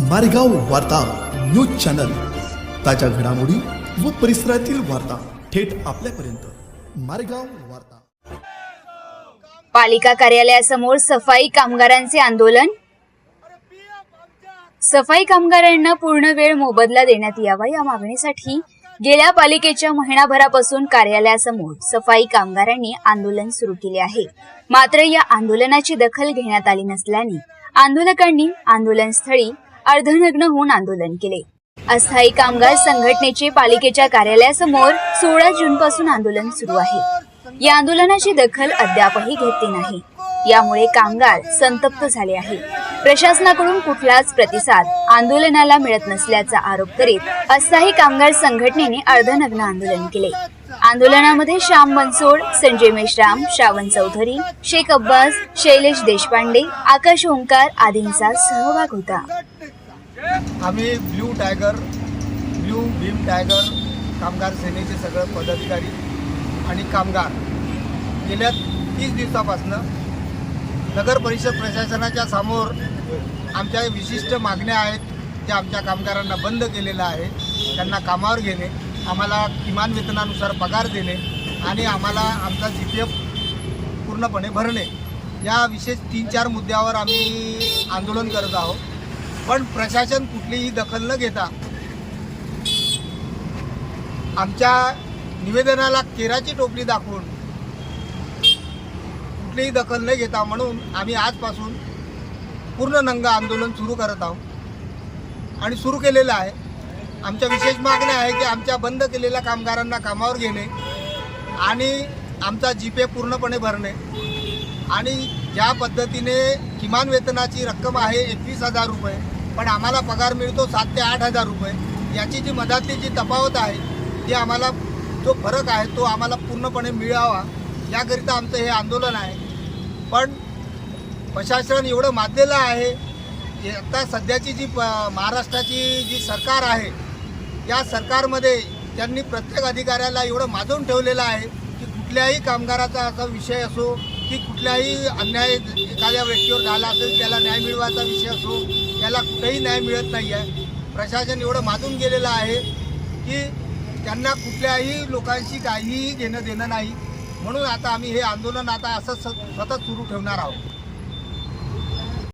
मारेगाव वार्ता news channel. ताज्या घडामोडी व परिसरातील वार्ता थेट आपल्यापर्यंत. मारेगाव वार्ता. पालिका कार्यालयासमोर सफाई कामगारांचे आंदोलन? सफाई कामगारांना पूर्ण वेळ मोबदला देण्यात यावा या मागणीसाठी गेल्या पालिकेच्या महिनाभरापासून कार्यालयासमोर सफाई कामगारांनी आंदोलन सुरू केले आहे. मात्र या आंदोलनाची दखल घेण्यात आली नसल्याने आंदोलकांनी आंदोलनस्थळी अर्धनग्न होऊन आंदोलन केले. अस्थायी कामगार संघटनेचे पालिकेच्या कार्यालयासमोर सोळा जून पासून आंदोलन सुरू आहे. या आंदोलनाची दखल अद्यापही घेतली नाही. यामुळे कामगार संतप्त झाले आहे. प्रशासनाकडून कुठलाच प्रतिसाद आंदोलनाला मिळत नसल्याचा आरोप करीत अस्थायी कामगार संघटनेने अर्धनग्न आंदोलन केले. आंदोलनामध्ये श्याम बनसोड संजय मेश्राम श्रावण चौधरी शेख अब्बास शैलेश देशपांडे आकाश ओंकार आदींचा सहभाग होता. आम्ही blue tiger blue Bhim tiger कामगार सेनेचे सगळे पदाधिकारी आणि कामगार गेल्या तीस दिवसापासनं नगर परिषद प्रशासनाच्या समोर आमच्या विशिष्ट मागण्या आहेत त्या आमच्या कामगारांना बंद केलेल्या आहे. त्यांना कामावर घेणे आम्हाला किमान वेतनानुसार पगार देणे आणि आम्हाला आमचा जी पी एफ पूर्णपणे भरणे. या विशेष तीन चार मुद्द्यावर आम्ही आंदोलन करत आहोत. पण प्रशासन कुठलीही दखल न घेता आमच्या निवेदनाला केराची टोपली दाखवून कुठलीही दखल न घेता म्हणून आम्ही आजपासून पूर्ण नंग आंदोलन सुरू करत आहोत. आणि सुरू केलेलं आहे. आमच्या विशेष मागण्या आहे की आमच्या बंद केलेल्या कामगारांना कामावर घेणे आणि आमचा जीपे पूर्णपणे भरणे. आणि ज्या पद्धतीने किमान वेतनाची रक्कम आहे एकवीस हजार रुपये पण आम्हाला पगार मिळतो सात ते आठ हजार रुपये. याची जी मधातली जी तफावत आहे ती आम्हाला जो फरक आहे तो आम्हाला पूर्णपणे मिळावा. याकरिता आमचं हे आंदोलन आहे. पण प्रशासन एवढं माजलेलं आहे आता सध्याची जी प महाराष्ट्राची जी सरकार आहे या सरकारमध्ये त्यांनी प्रत्येक अधिकाऱ्याला एवढं माजून ठेवलेलं आहे की कुठल्याही कामगाराचा असा विषय असो की कुठल्याही अन्याय एखाद्या व्यक्तीवर झाला असेल त्याला न्याय मिळवायचा विषय असो त्याला कुठेही न्याय मिळत नाही आहे प्रशासन एवढं माजून गेलेलं आहे की त्यांना कुठल्याही लोकांशी काहीही घेणं देणं नाही. म्हणून आता आम्ही हे आंदोलन आता असं सतत सुरू ठेवणार आहोत.